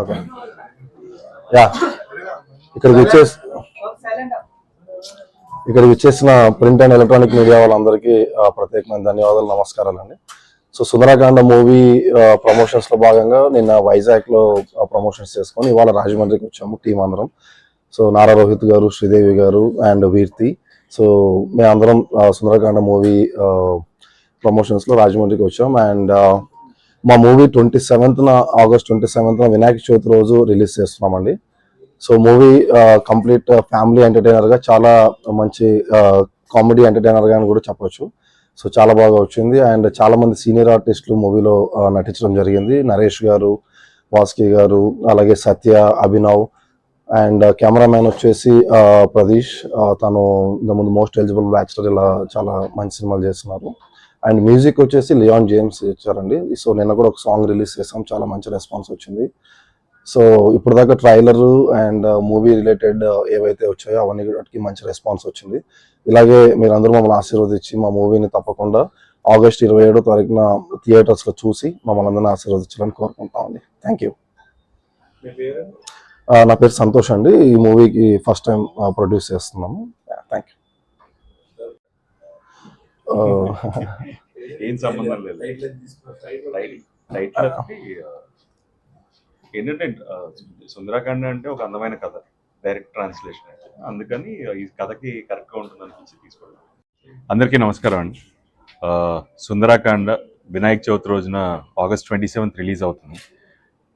Okay. Yeah. ఇక్కడికి వచ్చేసి ఇక్కడికి వచ్చేసిన ప్రింట్ అండ్ ఎలక్ట్రానిక్ మీడియా వాళ్ళందరికీ ప్రత్యేకమైన ధన్యవాదాలు నమస్కారాలండి. సో సుందరకాండ మూవీ ప్రమోషన్స్లో భాగంగా నిన్న వైజాగ్లో ప్రమోషన్స్ చేసుకొని ఇవాళ రాజమండ్రికి వచ్చాము టీం అందరం. సో నారా రోహిత్ గారు శ్రీదేవి గారు అండ్ వీర్తి. సో మేమందరం సుందరాకాండ సుందరకాండ మూవీ ప్రమోషన్స్లో రాజమండ్రికి వచ్చాం. అండ్ మా మూవీ ట్వంటీ సెవెంత్న ఆగస్ట్ ట్వంటీ సెవెంత్న వినాయక చవితి రోజు రిలీజ్ చేస్తున్నామండి. సో మూవీ కంప్లీట్ ఫ్యామిలీ ఎంటర్టైనర్గా చాలా మంచి కామెడీ ఎంటర్టైనర్గా అని కూడా చెప్పొచ్చు. సో చాలా బాగా వచ్చింది. అండ్ చాలా మంది సీనియర్ ఆర్టిస్టులు మూవీలో నటించడం జరిగింది. నరేష్ గారు వాస్కి గారు అలాగే సత్య అభినవ్ అండ్ కెమెరామ్యాన్ వచ్చేసి ప్రదీష్ తను ఇంతకుముందు మోస్ట్ ఎలిజిబుల్ బ్యాచులర్ ఇలా చాలా మంచి సినిమాలు చేస్తున్నారు. అండ్ మ్యూజిక్ వచ్చేసి లియాన్ జేమ్స్ ఇచ్చారండి. సో నిన్న కూడా ఒక సాంగ్ రిలీజ్ చేసాం చాలా మంచి రెస్పాన్స్ వచ్చింది. సో ఇప్పుడు దాకా ట్రైలర్ అండ్ మూవీ రిలేటెడ్ ఏవైతే వచ్చాయో అవన్నీ వాటికి మంచి రెస్పాన్స్ వచ్చింది. ఇలాగే మీరందరూ మమ్మల్ని ఆశీర్వదించి మా మూవీని తప్పకుండా ఆగస్ట్ ఇరవై ఏడో తారీఖున థియేటర్స్లో చూసి మమ్మల్ని అందరినీ ఆశీర్వదించాలని కోరుకుంటామండి. థ్యాంక్ యూ నా పేరు సంతోష్ అండి. ఈ మూవీకి ఫస్ట్ టైం ప్రొడ్యూస్ చేస్తున్నాము థ్యాంక్ యూ ఏం సంబంధం లేదు. ఏంటంటే సుందరాకాండ అంటే ఒక అందమైన కథ డైరెక్ట్ ట్రాన్స్లేషన్ అందుకని ఈ కథకి కరెక్ట్గా ఉంటుంది అనిపించి తీసుకోవడం. అందరికీ నమస్కారం అండి. సుందరాకాండ వినాయక చవితి రోజున ఆగస్ట్ ట్వంటీ సెవెంత్ రిలీజ్ అవుతుంది.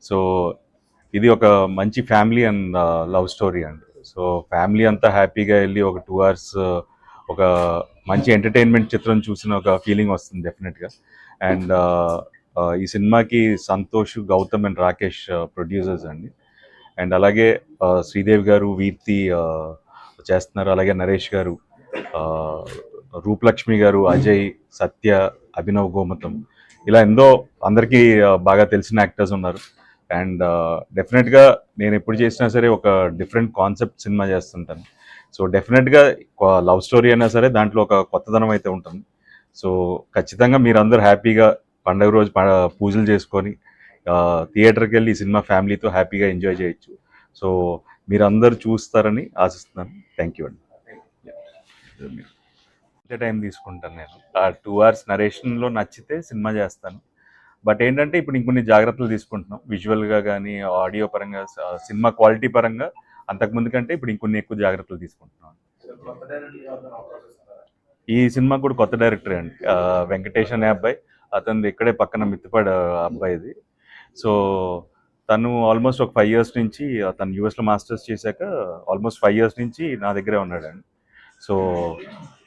సో ఇది ఒక మంచి ఫ్యామిలీ అండ్ లవ్ స్టోరీ అండి. సో ఫ్యామిలీ అంతా హ్యాపీగా వెళ్ళి ఒక టూ అవర్స్ ఒక మంచి ఎంటర్టైన్మెంట్ చిత్రం చూసిన ఒక ఫీలింగ్ వస్తుంది డెఫినెట్గా అండ్ uh, uh, ఈ సినిమాకి Santosh Gautam and Rakesh uh, producers అండి. అండ్ అలాగే శ్రీదేవి గారు వీర్తి చేస్తున్నారు. అలాగే నరేష్ గారు రూపలక్ష్మి గారు అజయ్ సత్య అభినవ్ గోమతం. ఇలా ఎంతో అందరికీ బాగా తెలిసిన యాక్టర్స్ ఉన్నారు. అండ్ డెఫినెట్గా నేను ఎప్పుడు చేసినా సరే ఒక డిఫరెంట్ కాన్సెప్ట్ సినిమా చేస్తుంటాను. సో డెఫినెట్గా లవ్ స్టోరీ అయినా సరే దాంట్లో ఒక కొత్తదనం అయితే ఉంటుంది. సో ఖచ్చితంగా మీరందరూ హ్యాపీగా పండుగ రోజు ప- పూజలు చేసుకొని థియేటర్కి వెళ్ళి ఈ సినిమా ఫ్యామిలీతో హ్యాపీగా ఎంజాయ్ చేయొచ్చు. సో మీరందరూ చూస్తారని ఆశిస్తున్నాను. థ్యాంక్ యూ అండి. ఎంత టైం తీసుకుంటాను నేను. ఆ టూ అవర్స్ నరేషన్లో నచ్చితే సినిమా చేస్తాను. బట్ ఏంటంటే ఇప్పుడు ఇంకొన్ని జాగ్రత్తలు తీసుకుంటున్నాం. విజువల్గా కానీ ఆడియో పరంగా సినిమా క్వాలిటీ పరంగా అంతకుముందు కంటే ఇప్పుడు ఇంకొన్ని ఎక్కువ జాగ్రత్తలు తీసుకుంటున్నాం. ఈ సినిమా కూడా కొత్త డైరెక్టర్ అండి? వెంకటేష్ అనే అబ్బాయి. అతనిది ఇక్కడే పక్కన మిత్తిపాడు అబ్బాయిది. సో తను ఆల్మోస్ట్ ఒక ఫైవ్ ఇయర్స్ నుంచి తను యూఎస్లో మాస్టర్స్ చేశాక ఆల్మోస్ట్ ఫైవ్ ఇయర్స్ నుంచి నా దగ్గరే ఉన్నాడండి సో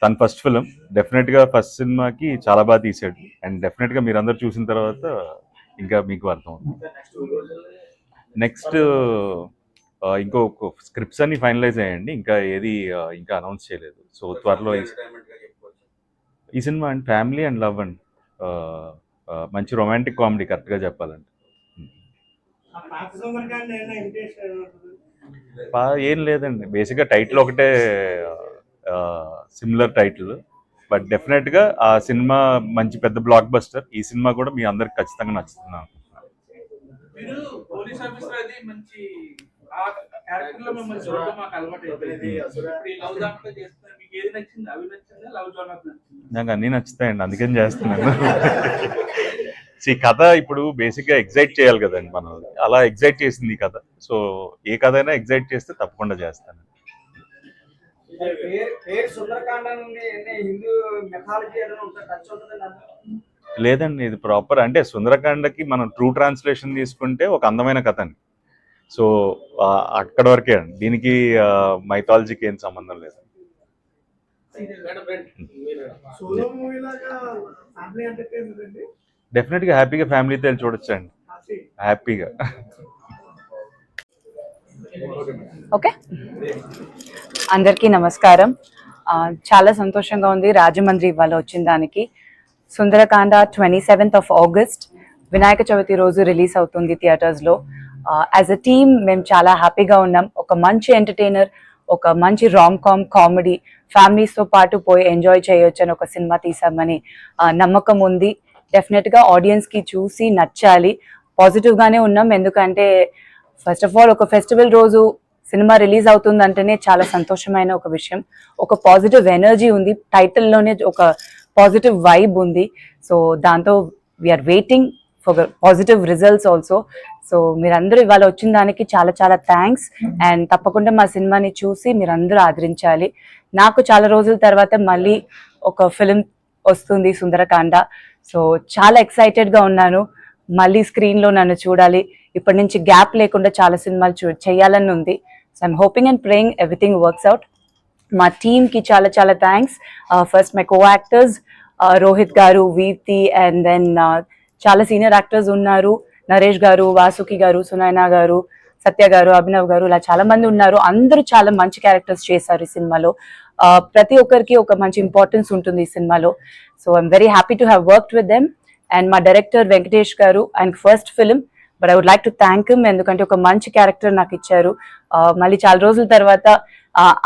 తన ఫస్ట్ ఫిలిం డెఫినెట్గా ఫస్ట్ సినిమాకి చాలా బాగా తీసాడు అండ్ డెఫినెట్గా మీరు అందరు చూసిన తర్వాత ఇంకా మీకు అర్థం నెక్స్ట్ ఇంకో స్క్రిప్ట్స్ అన్ని ఫైనలైజ్ అయ్యండి ఇంకా ఏది ఇంకా అనౌన్స్ చేయలేదు. సో త్వరలో ఈ- ఈ cinema and family and love and మంచి రొమాంటిక్ కామెడీ కరెక్ట్గా చెప్పాలంటే. ఏం లేదండి. బేసిక్గా టైటిల్ ఒకటే సిమిలర్ టైటిల్. బట్ డెఫినెట్గా ఆ సినిమా మంచి పెద్ద బ్లాక్ బస్టర్. ఈ సినిమా కూడా మీ అందరికి ఖచ్చితంగా నచ్చుతుంది ఆ క్యారెక్టర్లో మిమ్మల్ని చూడడం మాకు అలవాటు అయిపోయింది. ఇప్పుడు ఈ లవ్ జానర్ చేస్తున్నారు మీకు ఏది నచ్చింది? అవి నచ్చిందా? లవ్ జానర్ నచ్చింది? నాకు అన్నీ నచ్చుతాయండి అందుకని చేస్తున్నాను. ఈ కథ ఇప్పుడు బేసిక్గా ఎగ్జైట్ చేయాలి కదండి మనం. అలా ఎగ్జైట్ చేసింది ఈ కథ. సో ఏ కథ అయినా ఎగ్జైట్ చేస్తే తప్పకుండా చేస్తాను? లేదండి ఇది ప్రాపర్ అంటే సుందరకాండకి మనం ట్రూ ట్రాన్స్లేషన్ తీసుకుంటే ఒక అందమైన కథ అండి. సో అక్కడ వరకే అండి. దీనికి మైథాలజీకి ఏం సంబంధం లేదు. అండి డెఫినెట్గా హ్యాపీగా ఫ్యామిలీతో వెళ్ళి చూడొచ్చండి. హ్యాపీ హ్యాపీగా ఓకే అందరికీ నమస్కారం. చాలా సంతోషంగా ఉంది రాజమండ్రి ఇవాళ వచ్చిన దానికి. Sundarakanda twenty seventh of August Vinayaka Chavithi రోజు రిలీజ్ అవుతుంది థియేటర్స్లో యాజ్ అ టీమ్ మేము చాలా హ్యాపీగా ఉన్నాం. ఒక మంచి ఎంటర్టైనర్ ఒక మంచి రామ్ కామ్ కామెడీ ఫ్యామిలీస్తో పాటు పోయి ఎంజాయ్ చేయొచ్చు అని ఒక సినిమా తీసామని నమ్మకం ఉంది. డెఫినెట్గా ఆడియన్స్కి చూసి నచ్చాలి. పాజిటివ్గానే ఉన్నాం. ఎందుకంటే ఫస్ట్ ఆఫ్ ఆల్ ఒక ఫెస్టివల్ రోజు సినిమా రిలీజ్ అవుతుందంటేనే చాలా సంతోషమైన ఒక విషయం. ఒక పాజిటివ్ ఎనర్జీ ఉంది. టైటిల్లోనే ఒక పాజిటివ్ వైబ్ ఉంది. సో దాంతో we're waiting for positive results also so మీరందరూ ఇవాళ వచ్చిన దానికి చాలా చాలా థ్యాంక్స్ అండ్ తప్పకుండా మా సినిమాని చూసి మీరందరూ ఆదరించాలి. నాకు చాలా రోజుల తర్వాత మళ్ళీ ఒక ఫిలిం వస్తుంది సుందరకాండ. సో చాలా ఎక్సైటెడ్గా ఉన్నాను. మళ్ళీ స్క్రీన్లో నన్ను చూడాలి. ఇప్పటి నుంచి గ్యాప్ లేకుండా చాలా సినిమాలు చూ చేయాలని ఉంది. So I'm hoping and praying everything works out మా టీమ్కి చాలా చాలా thanks first my co actors Rohit garu Virti and then చాలా సీనియర్ యాక్టర్స్ ఉన్నారు. నరేష్ గారు వాసుకి గారు సునైనా గారు సత్య గారు అభినవ్ గారు ఇలా చాలా మంది ఉన్నారు. అందరూ చాలా మంచి క్యారెక్టర్స్ చేశారు ఈ సినిమాలో. ప్రతి ఒక్కరికి ఒక మంచి ఇంపార్టెన్స్ ఉంటుంది ఈ సినిమాలో. So I'm very happy to have worked with them and మా director Venkatesh garu and first film but I would like to thank him ఎందుకంటే ఒక మంచి క్యారెక్టర్ నాకు ఇచ్చారు. మళ్ళీ చాలా రోజుల తర్వాత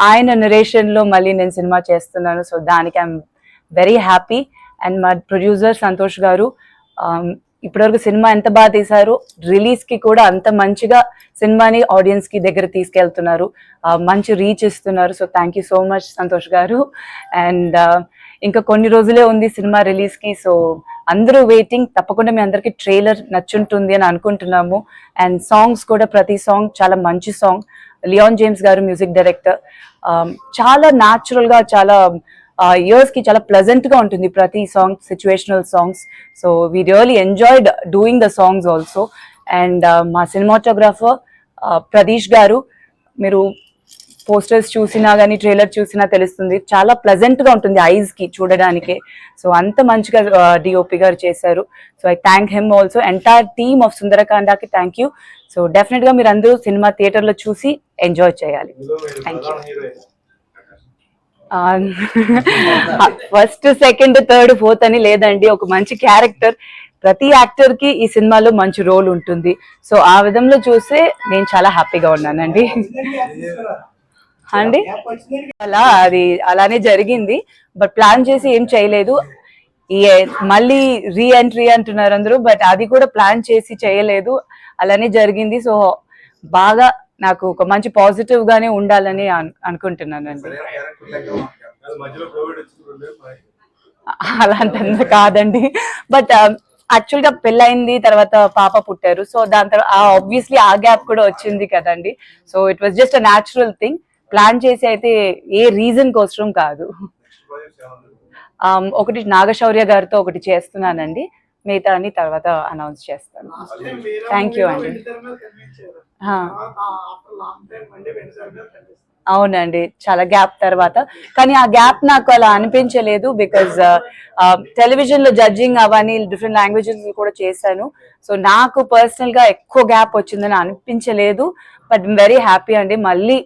ఆయన నరేషన్లో లో మళ్ళీ నేను సినిమా చేస్తున్నాను. సో దానికి ఐఎమ్ వెరీ హ్యాపీ అండ్ మా ప్రొడ్యూసర్ సంతోష్ గారు ఇప్పటివరకు సినిమా ఎంత బాగా తీశారు? రిలీజ్కి కూడా అంత మంచిగా సినిమాని ఆడియన్స్కి దగ్గర తీసుకెళ్తున్నారు. మంచి రీచ్ ఇస్తున్నారు. So thank you so much Santosh garu. And ఇంకా కొన్ని రోజులే ఉంది సినిమా రిలీజ్కి. సో అందరూ వెయిటింగ్ తప్పకుండా మీ అందరికి ట్రైలర్ నచ్చుంటుంది అని అనుకుంటున్నాము. అండ్ సాంగ్స్ కూడా ప్రతి సాంగ్ చాలా మంచి song Leon James garu music director చాలా న్యాచురల్గా చాలా ఇయర్స్కి చాలా ప్లెజెంట్గా ఉంటుంది ప్రతి song situational songs so we really enjoyed doing the songs also and మా సినిమాటోగ్రాఫర్ ప్రదీష్ గారు మీరు పోస్టర్స్ చూసినా కానీ ట్రైలర్ చూసినా తెలుస్తుంది. చాలా ప్లెజెంట్గా ఉంటుంది ఐస్కి చూడడానికి. సో అంత మంచిగా డిఓపి గారు చేశారు. So I thank him also entire team of సుందరకాండకి thank you so డెఫినెట్గా మీరు అందరూ సినిమా థియేటర్లో చూసి ఎంజాయ్ చేయాలి. Thank you first second third fourth అని లేదండి. ఒక మంచి క్యారెక్టర్ ప్రతి యాక్టర్కి ఈ సినిమాలో మంచి రోల్ ఉంటుంది. సో ఆ విధంలో చూస్తే నేను చాలా హ్యాపీగా ఉన్నానండి. అండి? అలా అది అలానే జరిగింది. బట్ ప్లాన్ చేసి ఏం చేయలేదు. ఈ మళ్ళీ రీ ఎంట్రీ అంటున్నారు అందరూ. బట్ అది కూడా ప్లాన్ చేసి చేయలేదు. అలానే జరిగింది. సో బాగా నాకు ఒక మంచి పాజిటివ్ గానే ఉండాలని అను- అనుకుంటున్నానండి. మధ్యలో కోవిడ్ వచ్చింది అలాంటి కాదండి బట్ యాక్చువల్గా పెళ్ళైంది తర్వాత పాప పుట్టారు. సో దాని తర్వాత ఆబ్వియస్లీ ఆ గ్యాప్ కూడా వచ్చింది కదండి. So it was just a natural thing plan చేసి అయితే ఏ రీజన్ కోసం కాదు. Um, ఒకటి నాగశౌర్య గారితో ఒకటి చేస్తున్నానండి. మిగతా అని తర్వాత అనౌన్స్ చేస్తాను. థ్యాంక్ యూ అండి. అవునండి చాలా గ్యాప్ తర్వాత. కానీ ఆ గ్యాప్ నాకు అలా అనిపించలేదు బికాజ్ టెలివిజన్లో జడ్జింగ్ అవన్నీ డిఫరెంట్ లాంగ్వేజెస్ కూడా చేశాను. సో నాకు పర్సనల్గా ఎక్కువ గ్యాప్ వచ్చిందని అనిపించలేదు. బట్ వెరీ హ్యాపీ అండి. మళ్ళీ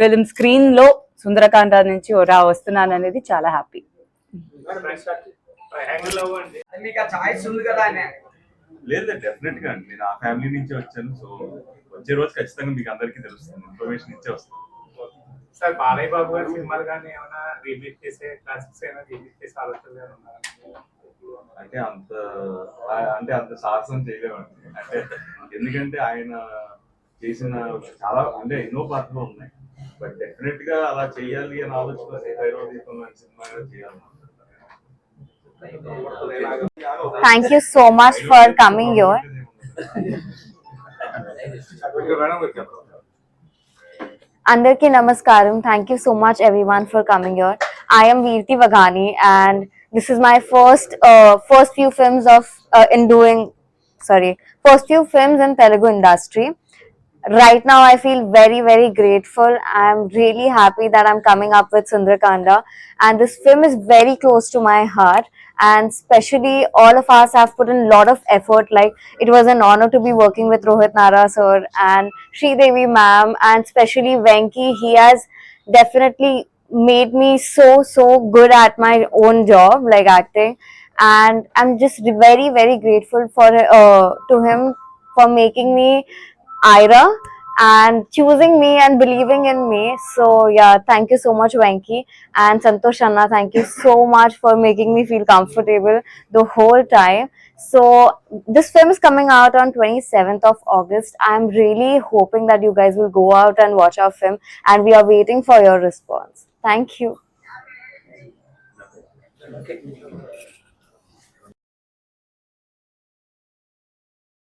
ఫిల్మ్ స్క్రీన్లో సుందరకాండ నుంచి రా వస్తున్నాను అనేది చాలా హ్యాపీ లేదు డెఫినెట్గా అండి. నేను ఆ ఫ్యామిలీ నుంచే వచ్చాను సో వచ్చే రోజు ఖచ్చితంగా మీకు అందరికీ తెలుస్తుంది. ఇన్ఫర్మేషన్ ఇచ్చే వస్తాను. సార్ బాలయ్య బాబు గారి సినిమాలు కానీ ఏమైనా రిలీజ్ చేసే క్లాసిక్స్ అయినా రిలీజ్ చేసే ఆలోచనలు ఏమైనా ఉన్నాయా? అంటే అంత అంటే అంత సాహసం చేయలేమండి. అంటే ఎందుకంటే ఆయన చేసిన చాలా అంటే ఎన్నో పాత్రలు ఉన్నాయి. బట్ డెఫినెట్గా అలా చేయాలి అని ఆలోచన అనే సినిమా చేయాలి. Thank you so much for coming here. Andarki Namaskaram. Thank you so much everyone for coming here. I am Veerti Vaghani and this is my first uh, first few films of uh, in doing sorry first few films in Telugu industry. Right now I feel very very grateful. I'm really happy that I'm coming up with Sundarakanda and this film is very close to my heart. And especially all of us have put in a lot of effort. Like it was an honor to be working with Rohit Nara sir and Sri Devi ma'am. And especially Venki he has definitely made me so so good at my own job like acting. And I'm just very very grateful for uh, to him for making me Ira and choosing me and believing in me. So yeah, thank you so much, Venki and Santosh Anna. Thank you so much for making me feel comfortable the whole time. So this film is coming out on 27th of August. I'm really hoping that you guys will go out and watch our film, and we are waiting for your response. Thank you.